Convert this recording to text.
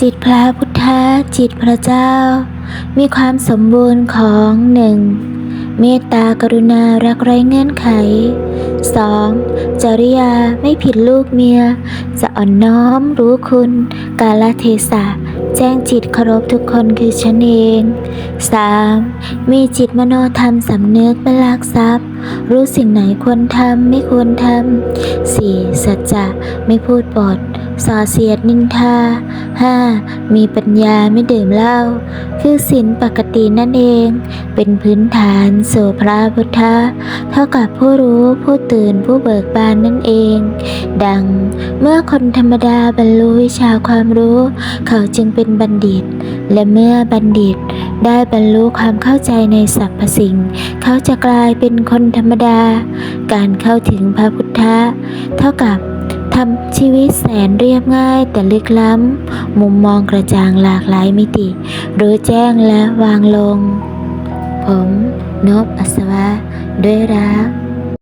จิตพระพุทธจิตพระเจ้า มีความสมบูรณ์ของหนึ่งเมตตากรุณารักไร้เงื่อนไข 2. จริยาไม่ผิดลูกเมีย จะอ่อนน้อมรู้คุณ กาลเทศะ แจ้งจิตเคารพทุกคนคือฉันเอง 3. มีจิตมโนธรรมสำนึกเป็นลักทรัพย์ รู้สิ่งไหนควรทำไม่ควรทำ 4. สัจจะไม่พูดปดส่อเสียดนินทา 5. มีปัญญาไม่ดื่มเหล้า คือศีลปกตินั่นเอง เป็นพื้นฐานสู่พระพุทธะเท่ากับผู้รู้ผู้ตื่นผู้เบิกบานนั่นเอง ดังเมื่อคนธรรมดาบรรลุวิชาความรู้ เขาจึงเป็นบัณฑิต และเมื่อบัณฑิตได้บรรลุความเข้าใจในสรรพสิ่ง เขาจะกลายเป็นคนธรรมดา การเข้าถึงพระพุทธะเท่ากับทำชีวิตแสนเรียบง่ายแต่ลึกล้ำ มุมมองกระจ่างหลากหลายมิติ รู้แจ้งและวางลง ผมนบอัศวะ ด้วยรัก